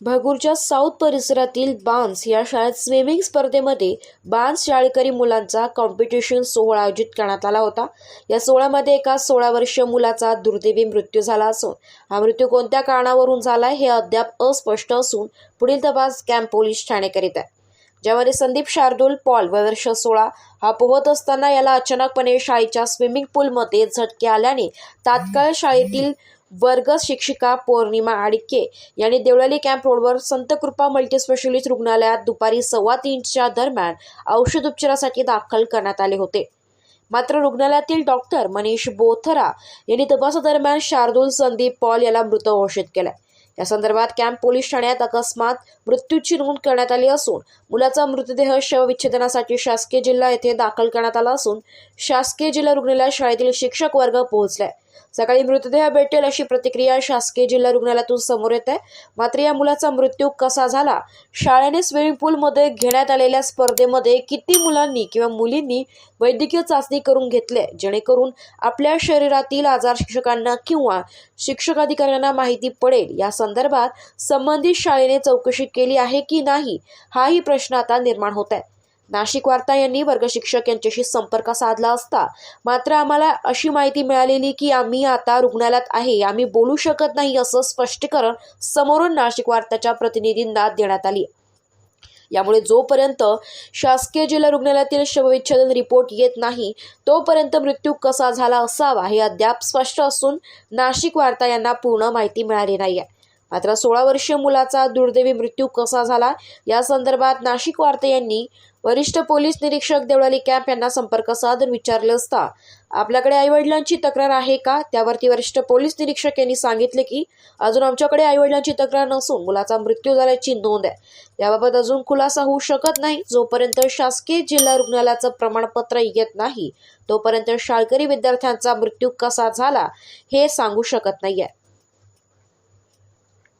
भगूरच्या south परिसरातील बान्स या शाळेत स्विमिंग स्पर्धेमध्ये बान्स शाळकरी मुलांचा कॉम्पिटिशन सोहळा आयोजित करण्यात आला होता. या सोहळ्यामध्ये एका सोळा वर्षीय मुलाचा दुर्दैवी मृत्यू झाला असून हा मृत्यू कोणत्या कारणावरून झाला हे अद्याप अस्पष्ट असून पुढील तपास कॅम्प पोलीस ठाणे करीत आहे ज्यामध्ये संदीप शार्दूल पॉल व वर्ष सोळा हा पोहत असताना याला अचानकपणे शाळेच्या स्विमिंग पूलमध्ये झटके आल्याने तात्काळ शाळेतील वर्ग शिक्षिका पौर्णिमा आडिके यांनी देवळाली कॅम्प रोडवर संतकृपा मल्टीस्पेशालिस्ट रुग्णालयात दुपारी सव्वा तीनच्या दरम्यान औषध उपचारासाठी दाखल करण्यात आले होते. मात्र रुग्णालयातील डॉक्टर मनीष बोथरा यांनी तपासादरम्यान शार्दूल संदीप पॉल याला मृत घोषित केलाय. या संदर्भात कॅम्प पोलीस ठाण्यात अकस्मात मृत्यूची नोंद करण्यात आली असून मुलाचा मृतदेह शवविच्छेदनासाठी शासकीय जिल्हा येथे दाखल करण्यात आला असून शासकीय जिल्हा रुग्णालयात शाळेतील शिक्षक वर्ग पोहोचलाय. सकाळी मृतदेह भेटेल अशी प्रतिक्रिया शासकीय जिल्हा रुग्णालयातून समोर येत आहे. मात्र या मुलाचा मृत्यू कसा झाला? शाळेने स्विमिंग पूलमध्ये घेण्यात आलेल्या स्पर्धेमध्ये किती मुलांनी किंवा मुलींनी वैद्यकीय चाचणी करून घेतले? जेणेकरून आपल्या शरीरातील आजार शिक्षकांना किंवा शिक्षक अधिकाऱ्यांना माहिती पडेल या संदर्भात संबंधित शाळेने चौकशी केली आहे की नाही हाही प्रश्न आता निर्माण होत आहे. नाशिक वार्ता यांनी वर्ग शिक्षक यांच्याशी संपर्क साधला असता मात्र आम्हाला अशी माहिती मिळालेली की आम्ही आता रुग्णालयात आहे आम्ही बोलू शकत नाही असं स्पष्टीकरण समोरून नाशिक वार्ताच्या प्रतिनिधींना देण्यात आली यामुळे जोपर्यंत शासकीय जिल्हा रुग्णालयातील शवविच्छेदन रिपोर्ट येत नाही तोपर्यंत मृत्यू कसा झाला असावा हे अद्याप स्पष्ट असून नाशिक वार्ता यांना पूर्ण माहिती मिळाली नाही आहे मात्र सोळा वर्षीय मुलाचा दुर्दैवी मृत्यू कसा झाला? या संदर्भात नाशिक वार्ते यांनी वरिष्ठ पोलीस निरीक्षक देवळाली कॅम्प यांना संपर्क साधून विचारले असता आपल्याकडे आईवडिलांची तक्रार आहे का? त्यावरती वरिष्ठ पोलीस निरीक्षक यांनी सांगितले की अजून आमच्याकडे आईवडिलांची तक्रार नसून मुलाचा मृत्यू झाल्याची नोंद आहे. याबाबत अजून खुलासा होऊ शकत नाही. जोपर्यंत शासकीय जिल्हा रुग्णालयाचं प्रमाणपत्र येत नाही तोपर्यंत शाळकरी विद्यार्थ्यांचा मृत्यू कसा झाला हे सांगू शकत नाहीये.